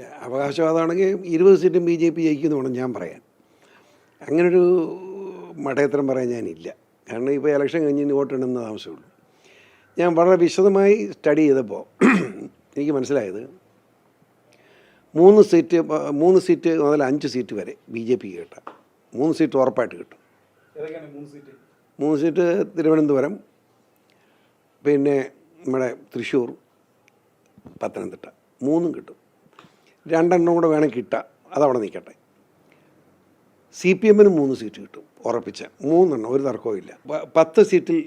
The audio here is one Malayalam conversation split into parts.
അവകാശവാദമാണെങ്കിൽ ഇരുപത് സീറ്റും ബി ജെ പി ജയിക്കുമെന്ന് വേണം ഞാൻ പറയാൻ. അങ്ങനൊരു മഠയത്തരം പറയാൻ ഞാനില്ല. കാരണം ഇപ്പോൾ ഇലക്ഷൻ കഴിഞ്ഞ് ഇനി വോട്ടെണ്ണുന്ന താമസമുള്ളൂ. ഞാൻ വളരെ വിശദമായി സ്റ്റഡി ചെയ്തപ്പോൾ എനിക്ക് മനസ്സിലായത് മൂന്ന് സീറ്റ് മൂന്ന് സീറ്റ് മുതൽ അഞ്ച് സീറ്റ് വരെ ബി ജെ പി കിട്ടാം. മൂന്ന് സീറ്റ് ഉറപ്പായിട്ട് കിട്ടും. മൂന്ന് സീറ്റ് തിരുവനന്തപുരം പിന്നെ നമ്മുടെ തൃശ്ശൂർ പത്തനംതിട്ട. മൂന്നും കിട്ടും. രണ്ടെണ്ണം കൂടെ വേണം കിട്ടുക അതവിടെ നിൽക്കട്ടെ. സി പി എമ്മിന് മൂന്ന് സീറ്റ് കിട്ടും ഉറപ്പിച്ച. മൂന്നെണ്ണം ഒരു തർക്കവും ഇല്ല. പത്ത് സീറ്റിൽ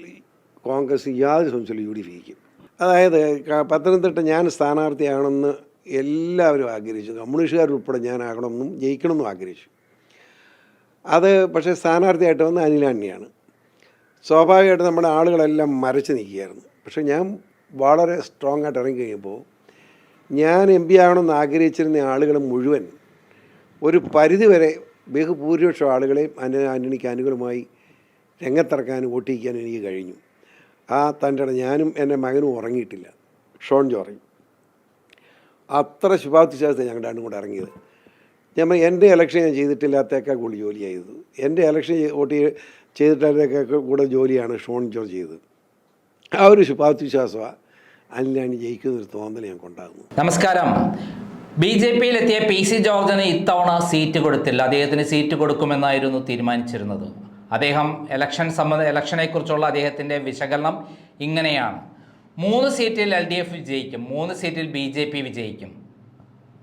കോൺഗ്രസ് യാതൊരു സംശയമില്ല യു ഡി എഫ് അതായത് പത്തനംതിട്ട ഞാൻ സ്ഥാനാർത്ഥിയാണെന്ന് എല്ലാവരും ആഗ്രഹിച്ചു. കമ്മ്യൂണിസ്റ്റുകാരുൾപ്പെടെ ഞാൻ ആകണമെന്നും ജയിക്കണമെന്നും ആഗ്രഹിച്ചു. അത് പക്ഷേ സ്ഥാനാർത്ഥിയായിട്ട് വന്ന അനിലാണ്ടിയാണ് സ്വാഭാവികമായിട്ട് നമ്മുടെ ആളുകളെല്ലാം മരച്ച് നിൽക്കുകയായിരുന്നു. പക്ഷേ ഞാൻ വളരെ സ്ട്രോങ് ആയിട്ട് ഇറങ്ങി കഴിയുമ്പോൾ ഞാൻ എം പി ആകണമെന്ന് ആഗ്രഹിച്ചിരുന്ന ആളുകൾ മുഴുവൻ ഒരു പരിധിവരെ ബഹുഭൂരിപക്ഷം ആളുകളെയും അന ആന്റണിക്ക് അനുകൂലമായി രംഗത്തിറക്കാനും വോട്ടിക്കാനും എനിക്ക് കഴിഞ്ഞു. ആ തന്റെ ഞാനും എന്റെ മകനും ഉറങ്ങിയിട്ടില്ല. ഷോൺ ജോറി. അത്ര ശുഭാപ്തി ശാസ്ത്രം ഞങ്ങൾ രണ്ടും കൂടെ ഇറങ്ങിയത്. ഞാൻ എന്റെ ഇലക്ഷൻ ഞാൻ ചെയ്തിട്ടില്ലാത്തേക്കാൾ കൂടി ജോലി ചെയ്തത് എന്റെ ഇലക്ഷൻ വോട്ട് ചെയ്- ചെയ്തിട്ടില്ലാത്തേക്കാൾ കൂടെ ജോലിയാണ് ഷോൺ ജോർജ് ചെയ്തത്. ആ ഒരു ശുഭാപ്തി ജയിക്കുന്ന ജയിക്കുന്നൊരു തോന്നൽ ഞങ്ങൾക്ക് ഉണ്ടാകുന്നു നമസ്കാരം. ബി ജെ പിയിലെത്തിയ പി സി ജോർജിന് ഇത്തവണ സീറ്റ് കൊടുത്തില്ല. അദ്ദേഹത്തിന് സീറ്റ് കൊടുക്കുമെന്നായിരുന്നു തീരുമാനിച്ചിരുന്നത്. അദ്ദേഹം ഇലക്ഷൻ സംബന്ധ ഇലക്ഷനെക്കുറിച്ചുള്ള അദ്ദേഹത്തിന്റെ വിശകലനം ഇങ്ങനെയാണ്. മൂന്ന് സീറ്റിൽ എൽ ഡി എഫ് വിജയിക്കും മൂന്ന് സീറ്റിൽ ബി ജെ പി വിജയിക്കും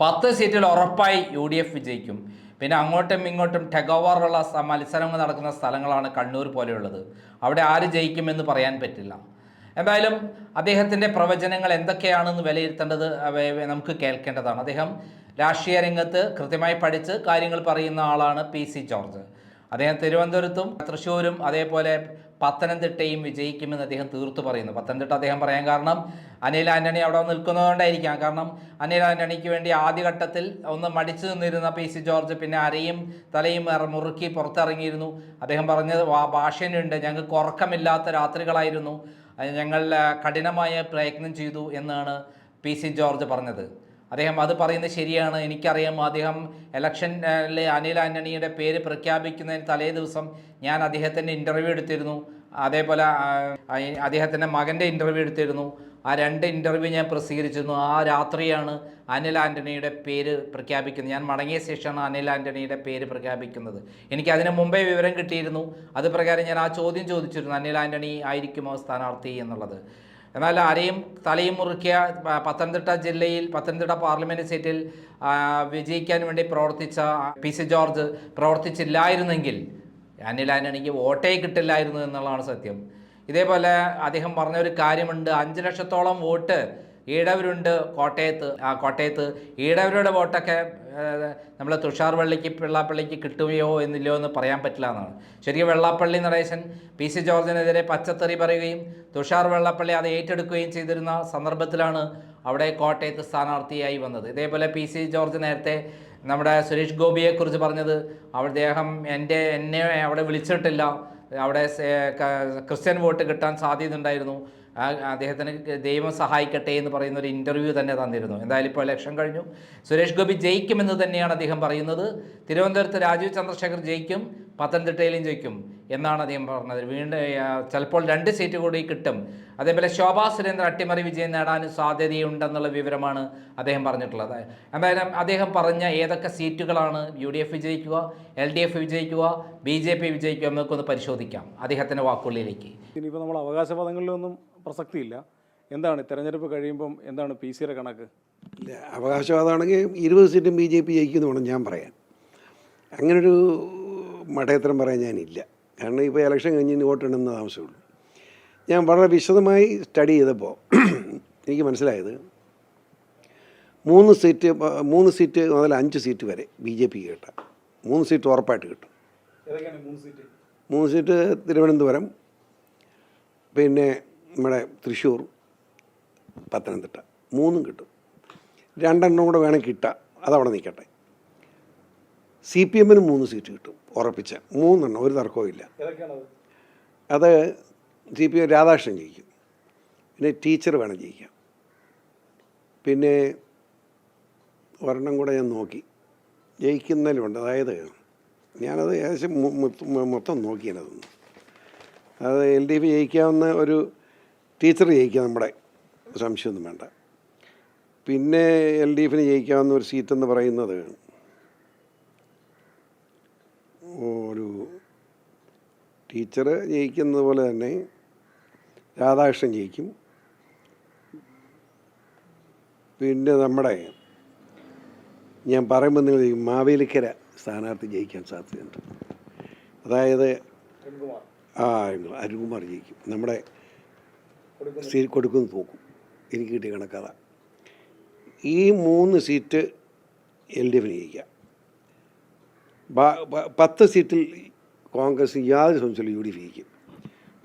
പത്ത് സീറ്റിൽ ഉറപ്പായി യു ഡി എഫ് വിജയിക്കും. പിന്നെ അങ്ങോട്ടും ഇങ്ങോട്ടും ടെഗോവറുള്ള മത്സരങ്ങൾ നടക്കുന്ന സ്ഥലങ്ങളാണ് കണ്ണൂർ പോലെയുള്ളത്. അവിടെ ആര് ജയിക്കുമെന്ന് പറയാൻ പറ്റില്ല. എന്തായാലും അദ്ദേഹത്തിന്റെ പ്രവചനങ്ങൾ എന്തൊക്കെയാണെന്ന് വിലയിരുത്തേണ്ടത് നമുക്ക് കേൾക്കേണ്ടതാണ്. അദ്ദേഹം രാഷ്ട്രീയ രംഗത്ത് കൃത്യമായി പഠിച്ച് കാര്യങ്ങൾ പറയുന്ന ആളാണ് പി സി ജോർജ്. അദ്ദേഹം തിരുവനന്തപുരത്തും തൃശ്ശൂരും അതേപോലെ പത്തനംതിട്ടയും വിജയിക്കുമെന്ന് അദ്ദേഹം തീർത്തു പറയുന്നു. പത്തനംതിട്ട അദ്ദേഹം പറയാൻ കാരണം അനിൽ ആന്റണി അവിടെ നിൽക്കുന്നതുകൊണ്ടായിരിക്കാം. കാരണം അനിൽ ആന്റണിക്ക് വേണ്ടി ആദ്യഘട്ടത്തിൽ ഒന്ന് മടിച്ചു നിന്നിരുന്ന പി സി ജോർജ് പിന്നെ അരയും തലയും മുറുക്കി പുറത്തിറങ്ങിയിരുന്നു. അദ്ദേഹം പറഞ്ഞത് ഭാഷനുണ്ട്. ഞങ്ങൾക്ക് ഉറക്കമില്ലാത്ത രാത്രികളായിരുന്നു. ഞങ്ങൾ കഠിനമായ പ്രയത്നം ചെയ്തു എന്നാണ് പി സി ജോർജ് പറഞ്ഞത്. അദ്ദേഹം അത് പറയുന്നത് ശരിയാണ്. എനിക്കറിയാം അദ്ദേഹം ഇലക്ഷനിലെ അനിൽ ആന്റണിയുടെ പേര് പ്രഖ്യാപിക്കുന്നതിന് തലേ ദിവസം ഞാൻ അദ്ദേഹത്തിന്റെ ഇന്റർവ്യൂ എടുത്തിരുന്നു. അതേപോലെ അദ്ദേഹത്തിന്റെ മകന്റെ ഇന്റർവ്യൂ എടുത്തിരുന്നു. ആ രണ്ട് ഇന്റർവ്യൂ ഞാൻ പ്രസിദ്ധീകരിച്ചിരുന്നു. ആ രാത്രിയാണ് അനിൽ ആന്റണിയുടെ പേര് പ്രഖ്യാപിക്കുന്നത്. ഞാൻ മടങ്ങിയ ശേഷമാണ് അനിൽ ആന്റണിയുടെ പേര് പ്രഖ്യാപിക്കുന്നത്. എനിക്ക് അതിന് മുമ്പേ വിവരം കിട്ടിയിരുന്നു. അത് പ്രകാരം ഞാൻ ആ ചോദ്യം ചോദിച്ചിരുന്നു. അനിൽ ആന്റണി ആയിരിക്കുമോ സ്ഥാനാർത്ഥി എന്നുള്ളത്. എന്നാൽ ആരെയും തലയും മുറുക്കിയ പത്തനംതിട്ട ജില്ലയിൽ പത്തനംതിട്ട പാർലമെന്റ് സീറ്റിൽ വിജയിക്കാൻ വേണ്ടി പ്രവർത്തിച്ച പി സി ജോർജ് പ്രവർത്തിച്ചില്ലായിരുന്നെങ്കിൽ അനിൽ ആന്റണിക്ക് വോട്ടേ കിട്ടില്ലായിരുന്നു എന്നുള്ളതാണ് സത്യം. ഇതേപോലെ അദ്ദേഹം പറഞ്ഞ ഒരു കാര്യമുണ്ട് അഞ്ച് ലക്ഷത്തോളം വോട്ട് ഈഴവരുണ്ട് കോട്ടയത്ത് ആ കോട്ടയത്ത് ഈഴവരുടെ വോട്ടൊക്കെ നമ്മൾ തുഷാർ പള്ളിക്ക് വെള്ളാപ്പള്ളിക്ക് കിട്ടുകയോ എന്നില്ലയോ എന്ന് പറയാൻ പറ്റില്ല എന്നാണ്. ശരിക്കും വെള്ളാപ്പള്ളി നടേശൻ പി സി ജോർജിനെതിരെ പച്ചത്തെറി പറയുകയും തുഷാർ വെള്ളാപ്പള്ളി അത് ഏറ്റെടുക്കുകയും ചെയ്തിരുന്ന സന്ദർഭത്തിലാണ് അവിടെ കോട്ടയത്ത് സ്ഥാനാർത്ഥിയായി വന്നത്. ഇതേപോലെ പി സി ജോർജ് നേരത്തെ നമ്മുടെ സുരേഷ് ഗോപിയെക്കുറിച്ച് പറഞ്ഞത് അവിടെ അദ്ദേഹം എന്റെ എന്നെ അവിടെ വിളിച്ചിട്ടില്ല. അവിടെ ക്രിസ്ത്യൻ വോട്ട് കിട്ടാൻ സാധ്യതയുണ്ടായിരുന്നു ആ അദ്ദേഹത്തിന് ദൈവം സഹായിക്കട്ടെ എന്ന് പറയുന്ന ഒരു ഇന്റർവ്യൂ തന്നെ തന്നിരുന്നു. എന്തായാലും ഇപ്പോൾ ഇലക്ഷൻ കഴിഞ്ഞു. സുരേഷ് ഗോപി ജയിക്കുമെന്ന് തന്നെയാണ് അദ്ദേഹം പറയുന്നത്. തിരുവനന്തപുരത്ത് രാജീവ് ചന്ദ്രശേഖർ ജയിക്കും പത്തനംതിട്ടയിലും ജയിക്കും. എന്നാണ് അദ്ദേഹം പറഞ്ഞത്. വീണ്ടും ചിലപ്പോൾ രണ്ട് സീറ്റ് കൂടി കിട്ടും. അതേപോലെ ശോഭാ സുരേന്ദ്രൻ അട്ടിമറി വിജയം നേടാനും സാധ്യതയുണ്ടെന്നുള്ള വിവരമാണ് അദ്ദേഹം പറഞ്ഞിട്ടുള്ളത്. എന്തായാലും അദ്ദേഹം പറഞ്ഞ ഏതൊക്കെ സീറ്റുകളാണ് യു ഡി എഫ് വിജയിക്കുക എൽ ഡി എഫ് വിജയിക്കുക ബി ജെ പി വിജയിക്കുക എന്നൊക്കെ പരിശോധിക്കാം. അദ്ദേഹത്തിന്റെ വാക്കുകളിലേക്ക്. ഇനിയിപ്പോൾ നമ്മൾ അവകാശവാദങ്ങളിലൊന്നും പ്രസക്തിയില്ല. എന്താണ് തെരഞ്ഞെടുപ്പ് കഴിയുമ്പം എന്താണ് പി സിയുടെ കണക്ക്? ഇല്ല അവകാശവാദമാണെങ്കിൽ ഇരുപത് സീറ്റും ബി ജെ പി ജയിക്കുമെന്ന് വേണം ഞാൻ പറയാൻ. അങ്ങനൊരു മഠയത്തരം പറയാൻ ഞാനില്ല. കാരണം ഇപ്പോൾ ഇലക്ഷൻ കഴിഞ്ഞ് ഇനി വോട്ടെണ്ണുന്ന താമസമുള്ളൂ ഞാൻ വളരെ വിശദമായി സ്റ്റഡി ചെയ്തപ്പോൾ എനിക്ക് മനസ്സിലായത് മൂന്ന് സീറ്റ് മൂന്ന് സീറ്റ് മുതൽ അഞ്ച് സീറ്റ് വരെ ബി ജെ പി കിട്ടാം. മൂന്ന് സീറ്റ് ഉറപ്പായിട്ട് കിട്ടും. മൂന്ന് സീറ്റ്? തിരുവനന്തപുരം പിന്നെ നമ്മുടെ തൃശ്ശൂർ പത്തനംതിട്ട. മൂന്നും കിട്ടും. രണ്ടെണ്ണം കൂടെ വേണം കിട്ടാം. അതവിടെ നിൽക്കട്ടെ. സി പി എമ്മിന് മൂന്ന് സീറ്റ് കിട്ടും ഉറപ്പിച്ച. മൂന്നെണ്ണം ഒരു തർക്കവും ഇല്ല. അത് സി പി എം രാധാകൃഷ്ണൻ ജയിക്കും. പിന്നെ ടീച്ചർ വേണം ജയിക്കാം പിന്നെ ഒരെണ്ണം കൂടെ ഞാൻ നോക്കി. ജയിക്കുന്നതിലുണ്ട്. അതായത് ഞാനത് ഏകദേശം മൊത്തം- നോക്കി ഞാനതൊന്ന് അത് എൽ ഡി എഫ് ജയിക്കാവുന്ന ഒരു ടീച്ചർ ജയിക്കുക നമ്മുടെ. സംശയമൊന്നും വേണ്ട. പിന്നെ എൽ ഡി എഫിന് ജയിക്കാവുന്ന ഒരു സീറ്റെന്ന് പറയുന്നത് ഒരു ടീച്ചർ ജയിക്കുന്നത് പോലെ തന്നെ രാധാകൃഷ്ണൻ ജയിക്കും. പിന്നെ നമ്മുടെ ഞാൻ പറയുമ്പോൾ നിങ്ങൾ മാവേലിക്കര സ്ഥാനാർത്ഥി ജയിക്കാൻ സാധ്യതയുണ്ട്. അതായത് ആ അരുൺകുമാർ ജയിക്കും. നമ്മുടെ സീറ്റ് കൊടുക്കുന്നു തോക്കും. എനിക്ക് കിട്ടിയ കണക്കഥ ഈ മൂന്ന് സീറ്റ് എൽ ഡി എഫിന് ജയിക്കാം. പത്ത് സീറ്റിൽ കോൺഗ്രസ് യാതൊരു സംശയമില്ല യു ഡി എഫ് ജയിക്കും.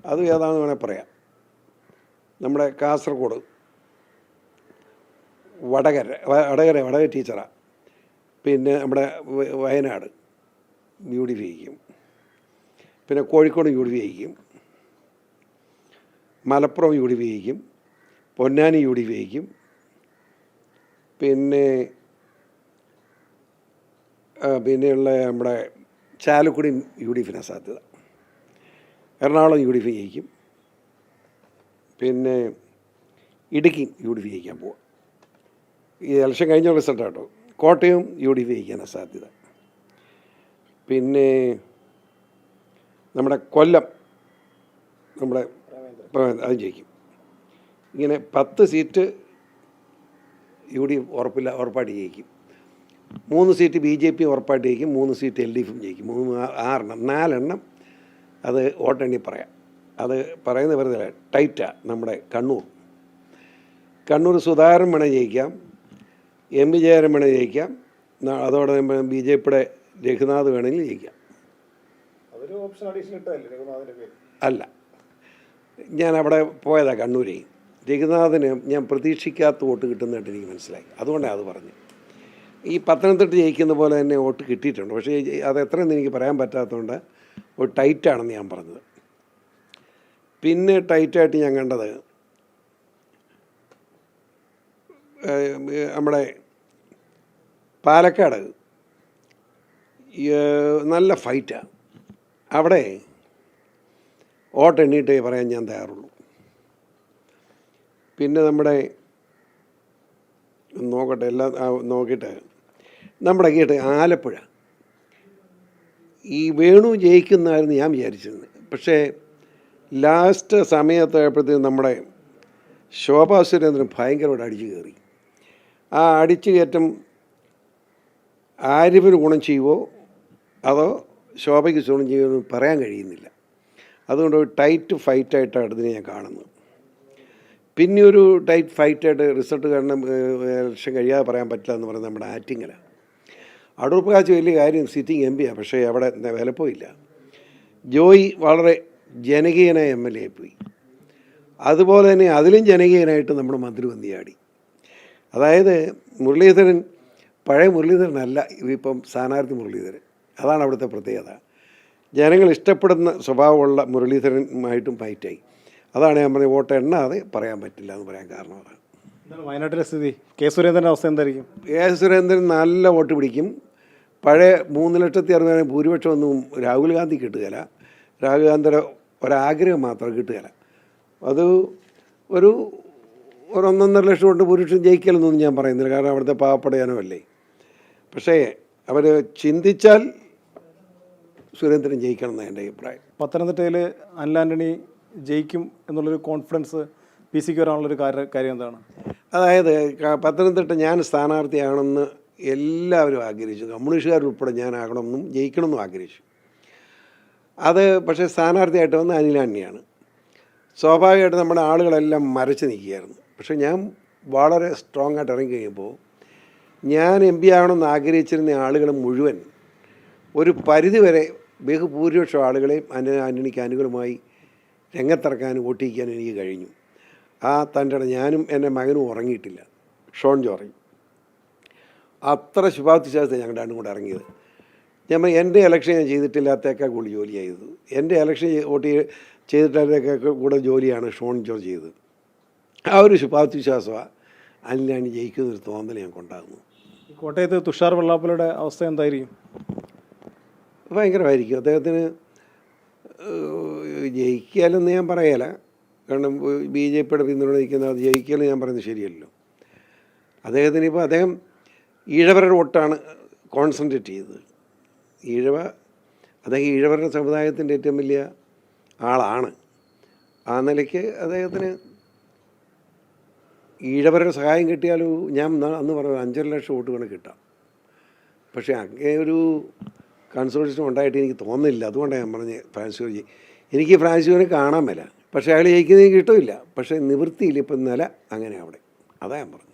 അത് ഏതാണെന്ന് വേണേൽ പറയാം. നമ്മുടെ കാസർഗോഡ് വടകര വടകര വടകര ടീച്ചറാണ് പിന്നെ നമ്മുടെ വയനാട് യു ഡി എഫ് ജയിക്കും. പിന്നെ കോഴിക്കോട് യു ഡി എഫ് ജയിക്കും. മലപ്പുറം യു ഡി എഫ് ജയിക്കും. പൊന്നാനി യു ഡി എഫ് ജയിക്കും. പിന്നെ പിന്നെയുള്ള നമ്മുടെ ചാലക്കുടി യു ഡി എഫിനാണ് സാധ്യത. എറണാകുളം യു ഡി എഫ് ജയിക്കും. പിന്നെ ഇടുക്കി യു ഡി എഫ് ജയിക്കാൻ പോവാം. ഈ ഇലക്ഷൻ കഴിഞ്ഞ റിസൾട്ട് കേട്ടോ കോട്ടയം യു ഡി എഫ് ജയിക്കാനാണ് സാധ്യത. പിന്നെ നമ്മുടെ കൊല്ലം നമ്മുടെ അത് ജയിക്കും. ഇങ്ങനെ പത്ത് സീറ്റ് യു ഡി എഫ് ഉറപ്പില്ല ഉറപ്പായിട്ട് ജയിക്കും. മൂന്ന് സീറ്റ് ബി ജെ പി ഉറപ്പായിട്ട് ജയിക്കും മൂന്ന് സീറ്റ് എൽ ഡി എഫും ജയിക്കും. മൂന്ന് ആറെണ്ണം നാലെണ്ണം അത് വോട്ടെണ്ണി പറയാം. അത് പറയുന്ന വെറുതെ ടൈറ്റാണ് നമ്മുടെ കണ്ണൂർ. കണ്ണൂർ സുധാകരൻ വേണേൽ ജയിക്കാം എം വി ജയരൻ വേണേൽ ജയിക്കാം അതോടെ ബി ജെ പിയുടെ രഘുനാഥ് വേണമെങ്കിൽ ജയിക്കാം. അല്ല. ഞാൻ അവിടെ പോയതാണ് കണ്ണൂരേ രഘുനാഥിന് ഞാൻ പ്രതീക്ഷിക്കാത്ത വോട്ട് കിട്ടുന്നതായിട്ട് എനിക്ക് മനസ്സിലായി. അതുകൊണ്ടാണ് അത് പറഞ്ഞു ഈ പത്തനംതിട്ട ജയിക്കുന്ന പോലെ തന്നെ വോട്ട് കിട്ടിയിട്ടുണ്ട്. പക്ഷേ അത് എത്രയെന്ന് എനിക്ക് പറയാൻ പറ്റാത്തതുകൊണ്ട് ഒരു ടൈറ്റാണെന്ന് ഞാൻ പറഞ്ഞത്. പിന്നെ ടൈറ്റായിട്ട് ഞാൻ കണ്ടത് നമ്മുടെ പാലക്കാട് നല്ല ഫൈറ്റാണ് അവിടെ വോട്ട് എണ്ണീട്ടേ പറയാൻ ഞാൻ തയ്യാറുള്ളൂ. പിന്നെ നമ്മുടെ നോക്കട്ടെ എല്ലാം നോക്കിയിട്ട് നമ്മുടെ കേട്ട് ആലപ്പുഴ. ഈ വേണു ജയിക്കുന്നതായിരുന്നു ഞാൻ വിചാരിച്ചിരുന്നത്. പക്ഷേ ലാസ്റ്റ് സമയത്തായപ്പോഴത്തേക്കും നമ്മുടെ ശോഭാ സുരേന്ദ്രൻ ഭയങ്കരമായിട്ട് അടിച്ചു കയറി. ആ അടിച്ചു കയറ്റം ആരിഫിന് ഗുണം ചെയ്യുമോ അതോ ശോഭയ്ക്ക് ഗുണം ചെയ്യുമോ എന്ന് പറയാൻ കഴിയുന്നില്ല. അതുകൊണ്ട് ഒരു ടൈറ്റ് ഫൈറ്റായിട്ടാണ് ഇതിനെ ഞാൻ കാണുന്നത്. പിന്നെ ഒരു ടൈറ്റ് ഫൈറ്റായിട്ട് റിസൾട്ട് കാരണം ഇലക്ഷൻ കഴിയാതെ പറയാൻ പറ്റില്ല എന്ന് പറയുന്നത് നമ്മുടെ ആറ്റിങ്ങല. അടൂർ വലിയ കാര്യം സിറ്റിംഗ് എം പിയാണ് പക്ഷേ അവിടെ വിലപ്പോയില്ല ജോയി വളരെ ജനകീയനായ എം എൽ എ പോയി. അതുപോലെ തന്നെ അതിലും ജനകീയനായിട്ട് നമ്മുടെ മന്ത്രി വന്നിയാടി അതായത് മുരളീധരൻ പഴയ മുരളീധരനല്ല ഇപ്പം സ്ഥാനാർത്ഥി മുരളീധരൻ. അതാണ് അവിടുത്തെ പ്രത്യേകത. ജനങ്ങൾ ഇഷ്ടപ്പെടുന്ന സ്വഭാവമുള്ള മുരളീധരനുമായിട്ടും ഫൈറ്റായി അതാണ് ഞാൻ പറഞ്ഞത് വോട്ട് എണ്ണാതെ പറയാൻ പറ്റില്ല എന്ന് പറയാൻ കാരണം അതാണ്. എന്താണ് വയനാട്ടിലെ സ്ഥിതി? കെ സുരേന്ദ്രന്റെ അവസ്ഥ എന്തായിരിക്കും? എ സുരേന്ദ്രൻ നല്ല വോട്ട് പിടിക്കും. പഴയ മൂന്ന് ലക്ഷത്തി അറുപതിനായിരം ഭൂരിപക്ഷം ഒന്നും രാഹുൽ ഗാന്ധി കിട്ടുകയില്ല. രാഹുൽ ഗാന്ധിയുടെ ഒരാഗ്രഹം മാത്രം കിട്ടുകയില്ല. അത് ഒരു ഒരു ഒന്നൊന്നര ലക്ഷം കൊണ്ട് ഭൂരിപക്ഷം ജയിക്കലെന്നൊന്നും ഞാൻ പറയുന്നില്ല. കാരണം അവിടുത്തെ പാവപ്പെടയാനുമല്ലേ പക്ഷേ അവർ ചിന്തിച്ചാൽ സുരേന്ദ്രൻ ജയിക്കണം എന്നാണ് എന്റെ അഭിപ്രായം. പത്തനംതിട്ടയിൽ അനിൽ ആന്റണി ജയിക്കും എന്നുള്ളൊരു കോൺഫിഡൻസ് പി സിക്ക് വരാനുള്ളൊരു കാര്യ- കാര്യം എന്താണ്? അതായത് പത്തനംതിട്ട ഞാൻ സ്ഥാനാർത്ഥിയാണെന്ന് എല്ലാവരും ആഗ്രഹിച്ചു. കമ്മ്യൂണിസ്റ്റുകാരുൾപ്പെടെ ഞാനാകണമെന്നും ജയിക്കണമെന്നും ആഗ്രഹിച്ചു. അത് പക്ഷേ സ്ഥാനാർത്ഥിയായിട്ട് വന്ന അനിലാണ്ടിയാണ് സ്വാഭാവികമായിട്ട് നമ്മുടെ ആളുകളെല്ലാം മരച്ച് നിൽക്കുകയായിരുന്നു. പക്ഷേ ഞാൻ വളരെ സ്ട്രോങ് ആയിട്ട് ഇറങ്ങി കഴിയുമ്പോൾ ഞാൻ എം പി ആകണമെന്ന് ആഗ്രഹിച്ചിരുന്ന ആളുകൾ മുഴുവൻ ഒരു പരിധിവരെ ബഹുഭൂരിപക്ഷം ആളുകളെയും അന ആന്റണിക്ക് അനുകൂലമായി രംഗത്തിറക്കാനും വോട്ടിക്കാനും എനിക്ക് കഴിഞ്ഞു. ആ തന്റെ ഞാനും എന്റെ മകനും ഉറങ്ങിയിട്ടില്ല. ഷോൺ ജോറി. അത്ര ശുഭാപ്തി ശാസ്ത്രം ഞങ്ങൾ രണ്ടും കൂടെ ഇറങ്ങിയത്. ഞാൻ എന്റെ ഇലക്ഷൻ ഞാൻ ചെയ്തിട്ടില്ലാത്തേക്കാൾ കൂടി ജോലി ചെയ്തത് എന്റെ ഇലക്ഷൻ വോട്ട് ചെയ്- ചെയ്തിട്ടില്ലാത്തേക്കാൾ കൂടെ ജോലിയാണ് ഷോൺ ജോർജ് ചെയ്തത്. ആ ഒരു ശുഭാപ്തി വിശ്വാസമാണ് അതിലാണ് ജയിക്കുന്നൊരു തോന്നൽ ഞാൻ കൊണ്ടാകുന്നു കോട്ടയത്ത് തുഷാർ വെള്ളാപ്പലയുടെ അവസ്ഥ എന്തായിരിക്കും? ഭയങ്കരമായിരിക്കും. അദ്ദേഹത്തിന് ജയിക്കാലെന്ന് ഞാൻ പറയല. കാരണം ബി ജെ പിയുടെ പിന്തുണ നിൽക്കുന്ന അത് ജയിക്കുകയെന്ന് ഞാൻ പറയുന്നത് ശരിയല്ലോ അദ്ദേഹത്തിന് ഇപ്പോൾ അദ്ദേഹം ഈഴവരുടെ വോട്ടാണ് കോൺസെൻട്രേറ്റ് ചെയ്തത്. ഈഴവ അദ്ദേഹം ഈഴവരുടെ സമുദായത്തിന്റെ ഏറ്റവും വലിയ ആളാണ്. ആ നിലയ്ക്ക് അദ്ദേഹത്തിന് ഈഴവരുടെ സഹായം കിട്ടിയാലും ഞാൻ അന്ന് പറഞ്ഞു അഞ്ചര ലക്ഷം വോട്ട് വേണം കിട്ടാം പക്ഷേ അങ്ങനെ ഒരു കൺസോർഷ്യം ഉണ്ടായിട്ട് എനിക്ക് തോന്നുന്നില്ല. അതുകൊണ്ടാണ് ഞാൻ പറഞ്ഞത് ഫ്രാൻസ് ജയി എനിക്ക് ഫ്രാൻസിയോനെ കാണാൻ മേല. പക്ഷേ അയാൾ ജയിക്കുന്നത് എനിക്ക് കിട്ടില്ല. പക്ഷേ നിവൃത്തിയില്ല. ഇപ്പം നില അങ്ങനെ അവിടെ. അതാ ഞാൻ പറഞ്ഞത്.